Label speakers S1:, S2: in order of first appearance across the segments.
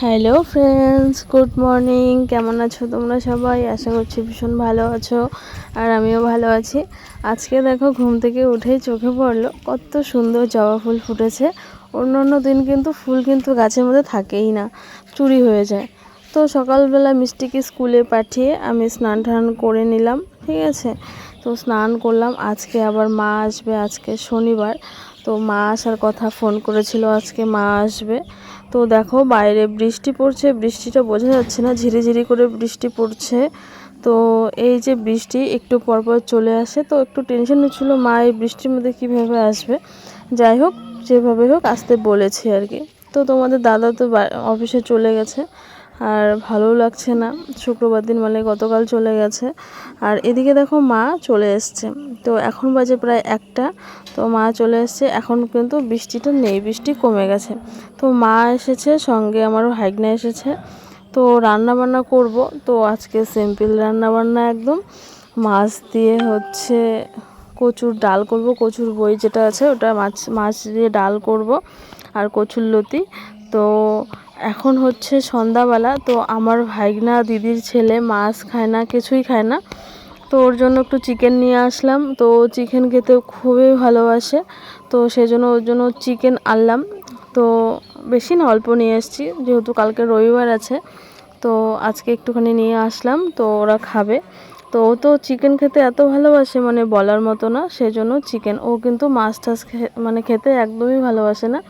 S1: Hello friends good morning কেমন আছো তোমরা সবাই? আশা করছি ভীষণ ভালো আছো আর আমিও ভালো আছি। আজকে দেখো ঘুম থেকে উঠেই চোখে পড়ল। কত সুন্দর জবা ফুল ফুটেছে। অন্য অন্য দিন কিন্তু ফুল কিন্তু গাছের মধ্যে থাকেই না। চুরি হয়ে যায়। তো সকালবেলা মিষ্টিকে স্কুলে পাঠিয়ে আমি স্নান টান করে নিলাম। ঠিক আছে? তো স্নান করলাম। আজকে আবার মা আসবে, আজকে শনিবার। তো মা আসার কথা ফোন করেছিল, আজকে মা আসবে। তো দেখো বাইরে বৃষ্টি পড়ছে, বৃষ্টিটা বোঝা যাচ্ছে না, ঝিরিঝিরি করে বৃষ্টি পড়ছে। তো এই যে বৃষ্টি একটু পরপর চলে আসে, তো একটু টেনশন হচ্ছিল মা এই বৃষ্টির মধ্যে কীভাবে আসবে। যাই হোক, যেভাবে হোক, আসতে বলেছি আর কি। তো তোমাদের দাদা তো অফিসে চলে গেছে। আর ভালোও লাগছে না। শুক্রবার দিন মানে গতকাল চলে গেছে। আর এদিকে দেখো মা চলে এসছে। তো এখন বাজে প্রায় একটা। তো মা চলে এসছে। এখন কিন্তু বৃষ্টিটা নেই, বৃষ্টি কমে গেছে। তো মা এসেছে, সঙ্গে আমারও হাইগনা এসেছে। তো রান্না বান্না করব। তো আজকে সিম্পল রান্না বান্না একদম। মাছ দিয়ে হচ্ছে কচুর ডাল করব, কচুর বই যেটা আছে ওটা মাছ মাছ দিয়ে ডাল করব আর কচুর লতি। তো এখন হচ্ছে সন্ধ্যাবেলা, তো আমার ভাইগনা দিদির ছেলে মাছ খায় না, কিছুই খায় না। তো ওর জন্য একটু চিকেন নিয়ে আসলাম। তো চিকেন খেতে খুবই ভালোবাসে। তো সেজন্য ওর জন্য চিকেন আনলাম। তো বেশি না, অল্প নিয়ে এসেছি। যেহেতু কালকে রবিবার আছে, তো আজকে একটুখানি নিয়ে আসলাম। তো ওরা খাবে। তো ও তো চিকেন খেতে এত ভালোবাসে মানে বলার মতো না। সেজন্য চিকেন ও কিন্তু মাছ টাছ মানে খেতে একদমই ভালোবাসে না।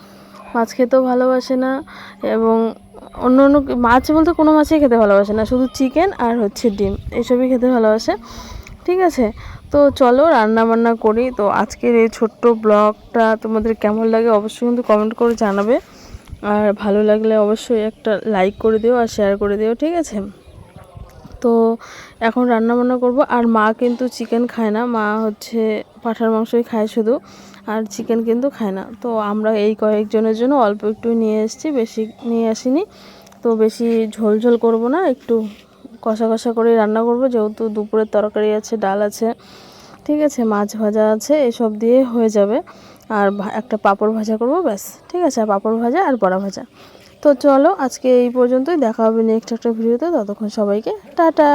S1: মাছ খেতেও ভালোবাসে না এবং অন্য অন্য মাছ বলতে কোনো মাছই খেতে ভালোবাসে না, শুধু চিকেন আর হচ্ছে ডিম, এসবই খেতে ভালোবাসে। ঠিক আছে? তো চলো রান্না বান্না করি। তো আজকের এই ছোট্ট ব্লগটা তোমাদের কেমন লাগে অবশ্যই কিন্তু কমেন্ট করে জানাবে। আর ভালো লাগলে অবশ্যই একটা লাইক করে দিও আর শেয়ার করে দিও, ঠিক আছে? তো এখন রান্না বান্না করব। আর মা কিন্তু চিকেন খায় না। মা হচ্ছে পাঠার মাংসই খায় শুধু। আর চিকেন কিন্তু খায় না। তো আমরা এই কয়েকজনের জন্য অল্প একটু নিয়ে এসেছি। বেশি নিয়ে আসিনি। তো বেশি ঝোল ঝোল করব না। একটু কষা কষা করে রান্না করব। যেহেতু দুপুরের তরকারি আছে, ডাল আছে, ঠিক আছে, মাছ ভাজা আছে, এসব দিয়ে হয়ে যাবে। আর একটা পাঁপড় ভাজা করব, ব্যাস। ঠিক আছে, পাঁপড় ভাজা আর বড়া ভাজা। তো চলো আজকে এই পর্যন্তই। দেখা হবে নেক্সট একটা ভিডিওতে। ততক্ষণ সবাইকে টাটা।